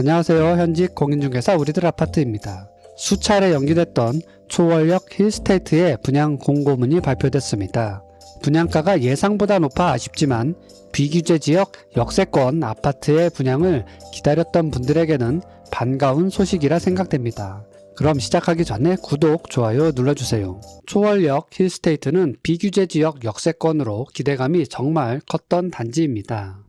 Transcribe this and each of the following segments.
안녕하세요. 현직 공인중개사 우리들 아파트입니다. 수차례 연기됐던 초월역 힐스테이트의 분양 공고문이 발표됐습니다. 분양가가 예상보다 높아 아쉽지만 비규제 지역 역세권 아파트의 분양을 기다렸던 분들에게는 반가운 소식이라 생각됩니다. 그럼 시작하기 전에 구독, 좋아요 눌러주세요. 초월역 힐스테이트는 비규제 지역 역세권으로 기대감이 정말 컸던 단지입니다.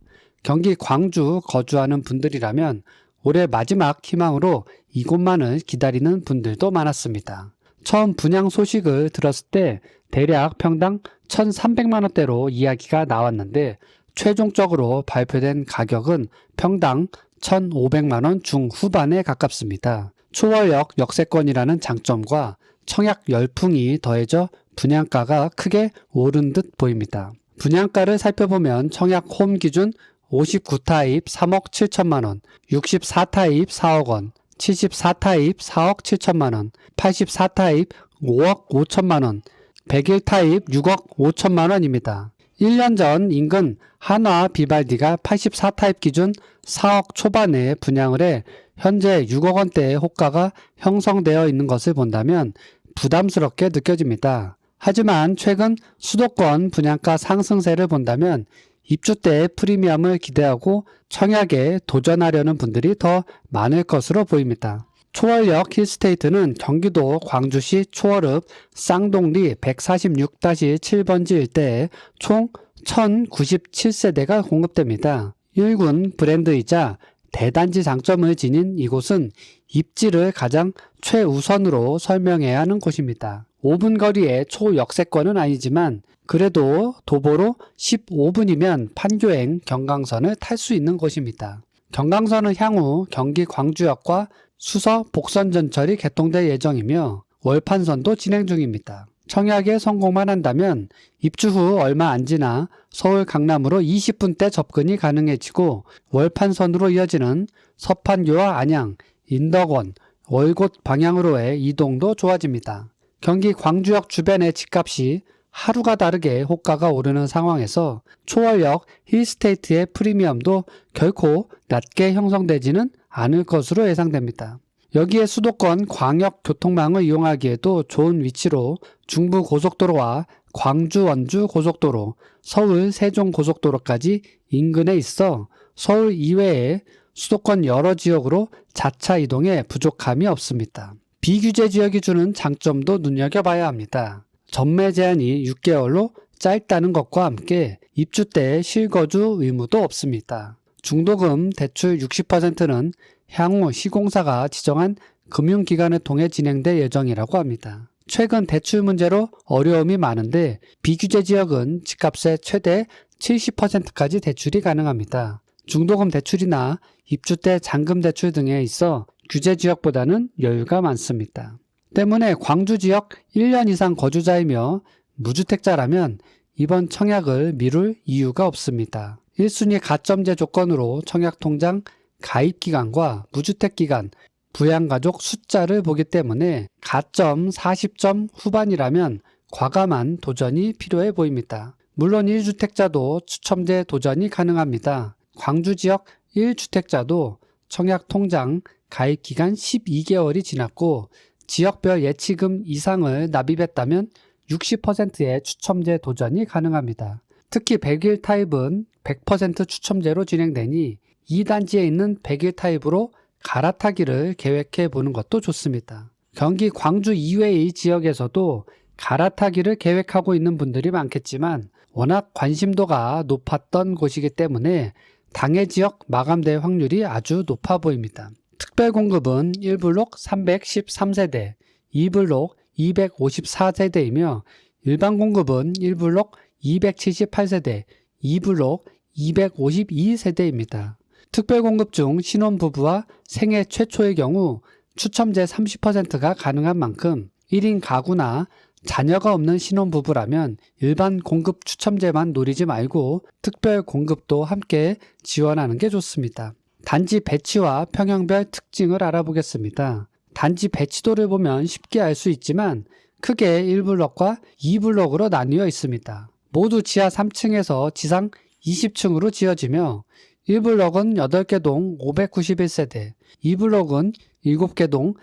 경기 광주 거주하는 분들이라면 올해 마지막 희망으로 이곳만을 기다리는 분들도 많았습니다. 처음 분양 소식을 들었을 때 대략 평당 1,300만 원대로 이야기가 나왔는데 최종적으로 발표된 가격은 평당 1,500만 원 중후반에 가깝습니다. 초월역 역세권이라는 장점과 청약 열풍이 더해져 분양가가 크게 오른 듯 보입니다. 분양가를 살펴보면 청약 홈 기준 59타입 3억 7천만 원, 64타입 4억 원, 74타입 4억 7천만 원, 84타입 5억 5천만 원, 101타입 6억 5천만 원입니다. 1년 전 인근 한화 비발디가 84타입 기준 4억 초반에 분양을 해 현재 6억 원대의 호가가 형성되어 있는 것을 본다면 부담스럽게 느껴집니다. 하지만 최근 수도권 분양가 상승세를 본다면 입주 때 프리미엄을 기대하고 청약에 도전하려는 분들이 더 많을 것으로 보입니다. 초월역 힐스테이트는 경기도 광주시 초월읍 쌍동리 146-7번지 일대에 총 1097세대가 공급됩니다. 1군 브랜드이자 대단지 장점을 지닌 이곳은 입지를 가장 최우선으로 설명해야 하는 곳입니다. 5분 거리의 초역세권은 아니지만 그래도 도보로 15분이면 판교행 경강선을 탈 수 있는 곳입니다. 경강선은 향후 경기 광주역과 수서 복선 전철이 개통될 예정이며 월판선도 진행 중입니다. 청약에 성공만 한다면 입주 후 얼마 안 지나 서울 강남으로 20분대 접근이 가능해지고 월판선으로 이어지는 서판교와 안양, 인덕원, 월곶 방향으로의 이동도 좋아집니다. 경기 광주역 주변의 집값이 하루가 다르게 호가가 오르는 상황에서 초월역 힐스테이트의 프리미엄도 결코 낮게 형성되지는 않을 것으로 예상됩니다. 여기에 수도권 광역 교통망을 이용하기에도 좋은 위치로 중부 고속도로와 광주 원주 고속도로, 서울 세종 고속도로까지 인근에 있어 서울 이외에 수도권 여러 지역으로 자차 이동에 부족함이 없습니다. 비규제 지역이 주는 장점도 눈여겨봐야 합니다. 전매 제한이 6개월로 짧다는 것과 함께 입주 때 실거주 의무도 없습니다. 중도금 대출 60%는 향후 시공사가 지정한 금융기관을 통해 진행될 예정이라고 합니다. 최근 대출 문제로 어려움이 많은데 비규제 지역은 집값의 최대 70%까지 대출이 가능합니다. 중도금 대출이나 입주 때 잔금 대출 등에 있어 규제 지역보다는 여유가 많습니다. 때문에 광주 지역 1년 이상 거주자이며 무주택자라면 이번 청약을 미룰 이유가 없습니다. 1순위 가점제 조건으로 청약통장 가입기간과 무주택기간, 부양가족 숫자를 보기 때문에 가점 40점 후반이라면 과감한 도전이 필요해 보입니다. 물론 1주택자도 추첨제 도전이 가능합니다. 광주 지역 1주택자도 청약 통장 가입 기간 12개월이 지났고 지역별 예치금 이상을 납입했다면 60%의 추첨제 도전이 가능합니다. 특히 100일 타입은 100% 추첨제로 진행되니 이 단지에 있는 100일 타입으로 갈아타기를 계획해 보는 것도 좋습니다. 경기 광주 이외의 지역에서도 갈아타기를 계획하고 있는 분들이 많겠지만 워낙 관심도가 높았던 곳이기 때문에 당해 지역 마감될 확률이 아주 높아 보입니다. 특별 공급은 1블록 313세대, 2블록 254세대이며 일반 공급은 1블록 278세대, 2블록 252세대입니다. 특별 공급 중 신혼부부와 생애 최초의 경우 추첨제 30%가 가능한 만큼 1인 가구나 자녀가 없는 신혼부부라면 일반 공급 추첨제만 노리지 말고 특별 공급도 함께 지원하는 게 좋습니다. 단지 배치와 평형별 특징을 알아보겠습니다. 단지 배치도를 보면 쉽게 알 수 있지만 크게 1블럭과 2블럭으로 나뉘어 있습니다. 모두 지하 3층에서 지상 20층으로 지어지며 1블럭은 8개 동 591세대, 2블럭은 7개 동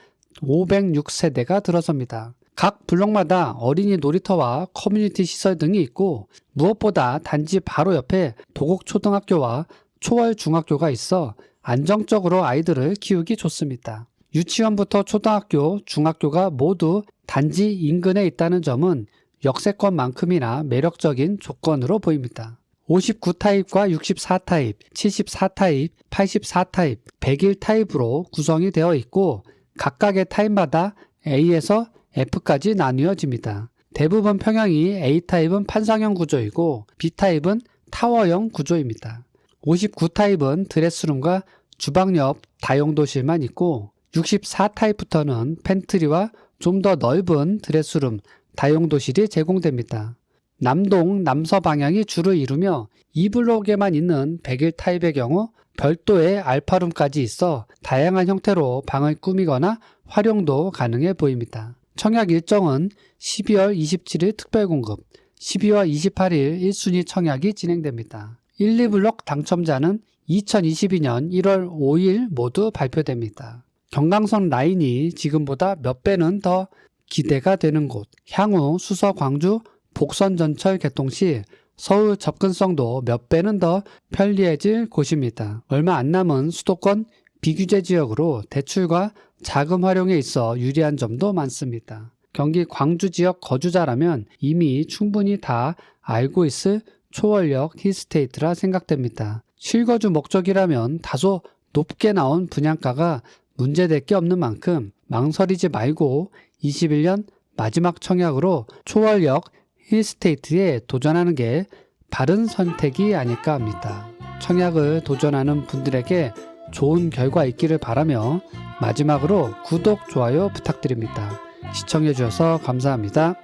506세대가 들어섭니다. 각 블럭마다 어린이 놀이터와 커뮤니티 시설 등이 있고 무엇보다 단지 바로 옆에 도곡초등학교와 초월 중학교가 있어 안정적으로 아이들을 키우기 좋습니다. 유치원부터 초등학교, 중학교가 모두 단지 인근에 있다는 점은 역세권만큼이나 매력적인 조건으로 보입니다. 59타입과 64타입, 74타입, 84타입, 101타입으로 구성이 되어 있고 각각의 타입마다 A에서 F까지 나뉘어집니다. 대부분 평형이 A타입은 판상형 구조이고 B타입은 타워형 구조입니다. 59타입은 드레스룸과 주방 옆 다용도실만 있고 64타입부터는 팬트리와 좀 더 넓은 드레스룸, 다용도실이 제공됩니다. 남동, 남서 방향이 주를 이루며 2블록에만 있는 101 타입의 경우 별도의 알파룸까지 있어 다양한 형태로 방을 꾸미거나 활용도 가능해 보입니다. 청약 일정은 12월 27일 특별공급, 12월 28일 1순위 청약이 진행됩니다. 1, 2블록 당첨자는 2022년 1월 5일 모두 발표됩니다. 경강선 라인이 지금보다 몇 배는 더 기대가 되는 곳, 향후 수서 광주 복선 전철 개통 시 서울 접근성도 몇 배는 더 편리해질 곳입니다. 얼마 안 남은 수도권 비규제 지역으로 대출과 자금 활용에 있어 유리한 점도 많습니다. 경기 광주 지역 거주자라면 이미 충분히 다 알고 있을 초월역 힐스테이트라 생각됩니다. 실거주 목적이라면 다소 높게 나온 분양가가 문제될 게 없는 만큼 망설이지 말고 21년 마지막 청약으로 초월역 힐스테이트에 도전하는 게 바른 선택이 아닐까 합니다. 청약을 도전하는 분들에게 좋은 결과 있기를 바라며 마지막으로 구독, 좋아요 부탁드립니다. 시청해주셔서 감사합니다.